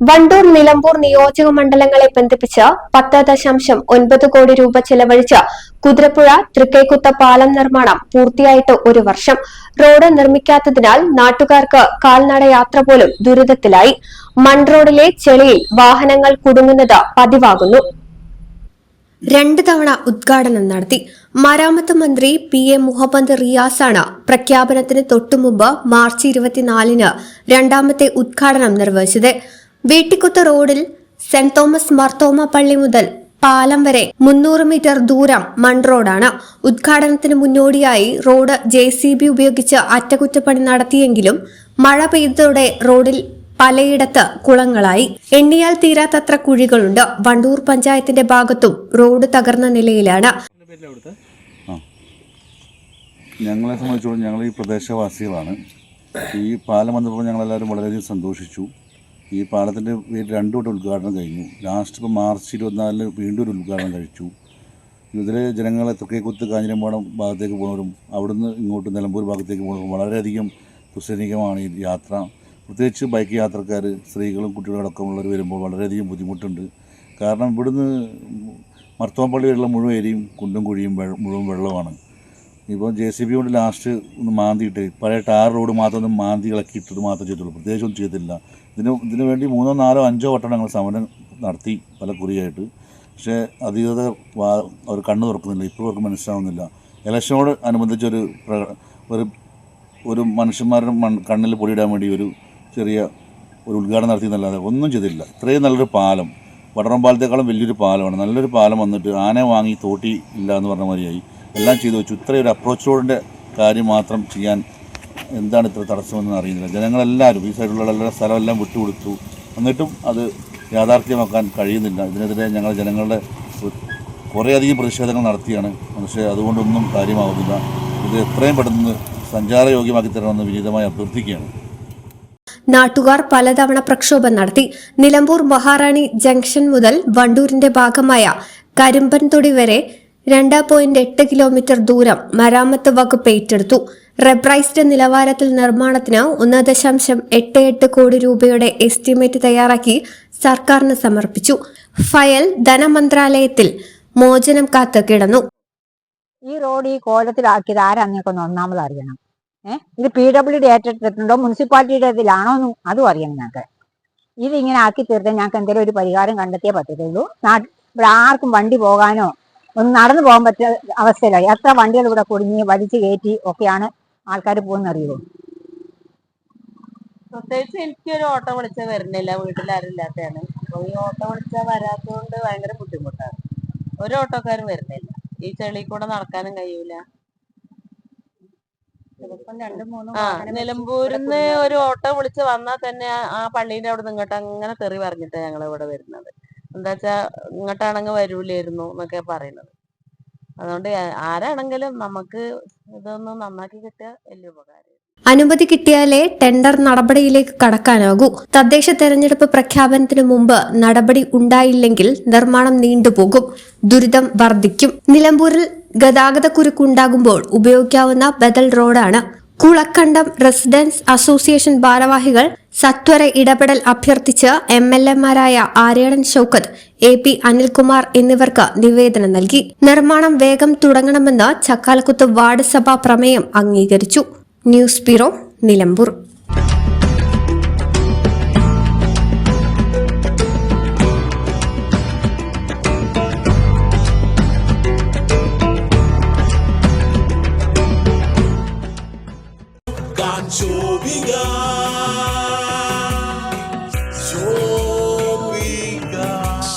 വണ്ടൂർ നിലമ്പൂർ നിയോജക മണ്ഡലങ്ങളെ ബന്ധിപ്പിച്ച് പത്ത് ദശാംശം ഒൻപത് കോടി രൂപ ചെലവഴിച്ച് കുതിരപ്പുഴ തൃക്കൈക്കുത്ത പാലം നിർമ്മാണം പൂർത്തിയായിട്ട് ഒരു വർഷം. റോഡ് നിർമ്മിക്കാത്തതിനാൽ നാട്ടുകാർക്ക് കാൽനട യാത്ര പോലും ദുരിതത്തിലായി. മൺറോഡിലെ ചെളിയിൽ വാഹനങ്ങൾ കുടുങ്ങുന്നത് പതിവാകുന്നു. രണ്ട് തവണ ഉദ്ഘാടനം നടത്തി. മരാമത്ത് മന്ത്രി പി എ മുഹമ്മദ് റിയാസാണ് പ്രഖ്യാപനത്തിന് തൊട്ടുമുമ്പ് മാർച്ച് ഇരുപത്തിനാലിന് രണ്ടാമത്തെ ഉദ്ഘാടനം നിർവഹിച്ചത്. വീട്ടിക്കുത്ത് റോഡിൽ സെന്റ് തോമസ് മർത്തോമ പള്ളി മുതൽ പാലം വരെ മുന്നൂറ് മീറ്റർ ദൂരം മൺ റോഡാണ്. ഉദ്ഘാടനത്തിന് മുന്നോടിയായി റോഡ് ജെ സി ബി ഉപയോഗിച്ച് അറ്റകുറ്റപ്പണി നടത്തിയെങ്കിലും മഴ പെയ്തതോടെ റോഡിൽ പലയിടത്ത് കുളങ്ങളായി. എണ്ണിയാൽ തീരാത്തത്ര കുഴികളുണ്ട്. വണ്ടൂർ പഞ്ചായത്തിന്റെ ഭാഗത്തും റോഡ് തകർന്ന നിലയിലാണ്. ഞങ്ങളെ സംബന്ധിച്ചോളം ഞങ്ങൾ ഈ പ്രദേശവാസികളാണ്. ഈ പാലം വന്നപ്പോൾ ഞങ്ങളെല്ലാവരും വളരെയധികം സന്തോഷിച്ചു. ഈ പാലത്തിന്റെ രണ്ടു വട്ടം ഉദ്ഘാടനം കഴിഞ്ഞു. ലാസ്റ്റ് ഇപ്പോൾ മാർച്ച് ഇരുപത്തിനാലിന് വീണ്ടും ഒരു ഉദ്ഘാടനം കഴിച്ചു. ഇതിലെ ജനങ്ങൾ തൃക്കേക്കുത്ത് കാഞ്ഞിരമ്പാടം ഭാഗത്തേക്ക് പോകുന്നവരും അവിടുന്ന് ഇങ്ങോട്ട് നിലമ്പൂർ ഭാഗത്തേക്ക് പോകുന്നവരും വളരെയധികം ദുസ്സഹനീയമാണ് ഈ യാത്ര. പ്രത്യേകിച്ച് ബൈക്ക് യാത്രക്കാർ സ്ത്രീകളും കുട്ടികളും അടക്കമുള്ളവർ വരുമ്പോൾ വളരെയധികം ബുദ്ധിമുട്ടുണ്ട്. കാരണം ഇവിടുന്ന് മർത്തോപ്പള്ളി വരെയുള്ള മുഴുവൻ ഏരിയയും കുണ്ടും കുഴിയും മുഴുവൻ വെള്ളമാണ്. ഇപ്പോൾ ജെ സി ബി കൊണ്ട് ലാസ്റ്റ് ഒന്ന് മാന്തിയിട്ട് പഴയ ടാർ റോഡ് മാത്രം ഒന്ന് മാന്തി ഇളക്കിയിട്ടത് മാത്രം ചെയ്തുള്ളൂ. പ്രത്യേകിച്ച് ഒന്നും ചെയ്തില്ല ഇതിന് ഇതിന് വേണ്ടി മൂന്നോ നാലോ അഞ്ചോ വട്ടം ഞങ്ങൾ സമരം നടത്തി പല കുറിയായിട്ട്. പക്ഷേ അധികൃതർ അവർ കണ്ണു തുറക്കുന്നില്ല. ഇപ്പോൾ അവർക്ക് മനസ്സിലാവുന്നില്ല. ഇലക്ഷനോട് അനുബന്ധിച്ചൊരു ഒരു ഒരു മനുഷ്യന്മാരുടെ മൺ കണ്ണിൽ പൊടിയിടാൻ വേണ്ടി ഒരു ചെറിയ ഒരു ഉദ്ഘാടനം നടത്തി എന്നല്ലാതെ ഒന്നും ചെയ്തില്ല. ഇത്രയും നല്ലൊരു പാലം വടറം പാലത്തേക്കാളും വലിയൊരു പാലമാണ്. നല്ലൊരു പാലം വന്നിട്ട് ആന വാങ്ങി തോട്ടി ഇല്ല എന്ന് പറഞ്ഞ മാതിരിയായി. എല്ലാം ചെയ്തു വെച്ചു. ഇത്ര ഒരു അപ്രോച്ച് റോഡിന്റെ കാര്യം മാത്രം ചെയ്യാൻ എന്താണ് ഇത്ര തടസ്സമെന്ന് അറിയുന്നില്ല. ജനങ്ങളെല്ലാവരും ഈ സൈഡിലുള്ള എല്ലാ സ്ഥലമെല്ലാം വിട്ടുകൊടുത്തു. എന്നിട്ടും അത് യാഥാർത്ഥ്യമാക്കാൻ കഴിയുന്നില്ല. ഇതിനെതിരെ ഞങ്ങൾ ജനങ്ങളുടെ കുറേയധികം പ്രതിഷേധങ്ങൾ നടത്തിയാണ്. പക്ഷേ അതുകൊണ്ടൊന്നും കാര്യമാവുന്നില്ല. ഇത് എത്രയും പെട്ടെന്ന് സഞ്ചാരയോഗ്യമാക്കി തരണമെന്ന് വിനീതമായി അഭ്യർത്ഥിക്കുകയാണ്. നാട്ടുകാർ പലതവണ പ്രക്ഷോഭം നടത്തി. നിലമ്പൂർ മഹാറാണി ജംഗ്ഷൻ മുതൽ വണ്ടൂരിന്റെ ഭാഗമായ കരിമ്പൻതൊടി വരെ രണ്ട് പോയിന്റ് എട്ട് കിലോമീറ്റർ ദൂരം മരാമത്ത് വകുപ്പ് ഏറ്റെടുത്തു. റെബ്രൈസ്ഡ് നിലവാരത്തിൽ നിർമ്മാണത്തിന് ഒന്ന് ദശാംശം എട്ട് എട്ട് കോടി രൂപയുടെ എസ്റ്റിമേറ്റ് തയ്യാറാക്കി സർക്കാരിന് സമർപ്പിച്ചു. ഫയൽ ധനമന്ത്രാലയത്തിൽ മോചനം കാത്ത് കിടന്നു. ഈ റോഡ് ഈ കോലത്തിലാക്കിയത് ആരാന്നൊക്കെ ഒന്ന് ഒന്നാമത് അറിയണം? ഏഹ് ഇത് പി ഡബ്ല്യു ഡി ഏറ്റെടുത്തിട്ടുണ്ടോ? മുനിസിപ്പാലിറ്റിയുടെ ഇതിലാണോ എന്നും അതും അറിയണം ഞങ്ങൾക്ക്. ഇതിങ്ങനെ ആക്കി തീർത്താൽ ഞങ്ങൾക്ക് എന്തെങ്കിലും ഒരു പരിഹാരം കണ്ടെത്തിയേ പറ്റത്തുള്ളൂ. ഇവിടെ ആർക്കും വണ്ടി പോകാനോ ഒന്ന് നടന്നു പോകാൻ പറ്റിയ അവസ്ഥയിലായി. എത്ര വണ്ടികൾ ഇവിടെ കുടുങ്ങി വലിച്ചു കയറ്റി ഒക്കെയാണ് ആൾക്കാർ പോകുന്ന അറിയുമോ പ്രത്യേകിച്ച് എനിക്കൊരു ഓട്ടോ വിളിച്ച വരുന്നില്ല വീട്ടിൽ ആരും ഇല്ലാത്തതാണ്. അപ്പൊ ഈ ഓട്ടോ വിളിച്ചാൽ വരാത്തതുകൊണ്ട് ഭയങ്കര ബുദ്ധിമുട്ടാണ്. ഒരു ഓട്ടോക്കാരും വരുന്നില്ല. ഈ ചെളി കൂടെ നടക്കാനും കഴിയൂല. നിലമ്പൂരിന്ന് ഒരു ഓട്ടോ വിളിച്ച് വന്നാൽ തന്നെ ആ- പള്ളീന്റെ അവിടെ നിങ്ങോട്ട് ഇങ്ങോട്ട് അങ്ങനെ തെറി പറഞ്ഞിട്ടാ ഞങ്ങൾ ഇവിടെ വരുന്നത്. എന്താ വെച്ചാ ഇങ്ങോട്ടാണെങ്കിൽ വരൂലായിരുന്നു എന്നൊക്കെ പറയുന്നത്. അതുകൊണ്ട് ആരാണെങ്കിലും നമുക്ക് ഇതൊന്ന് നന്നാക്കി കിട്ടിയാൽ വലിയ ഉപകാരം. അനുമതി കിട്ടിയാലേ ടെൻഡർ നടപടിയിലേക്ക് കടക്കാനാകൂ. തദ്ദേശ തെരഞ്ഞെടുപ്പ് പ്രഖ്യാപനത്തിന് മുമ്പ് നടപടി ഉണ്ടായില്ലെങ്കിൽ നിർമ്മാണം നീണ്ടുപോകും ദുരിതം വർദ്ധിക്കും. നിലമ്പൂരിൽ ഗതാഗത കുരുക്കുണ്ടാകുമ്പോൾ ഉപയോഗിക്കാവുന്ന ബദൽ റോഡാണ്. കുളക്കണ്ടം റെസിഡൻസ് അസോസിയേഷൻ ഭാരവാഹികൾ സത്വര ഇടപെടൽ അഭ്യർത്ഥിച്ച് എം എൽ എമാരായ ആര്യാടൻ ഷൌക്കത്ത് എ പി അനിൽകുമാർ എന്നിവർക്ക് നിവേദനം നൽകി. നിർമ്മാണം വേഗം തുടങ്ങണമെന്ന് ചക്കാലക്കുത്ത് വാർഡ് സഭാ പ്രമേയം അംഗീകരിച്ചു. News bureau Nilambur.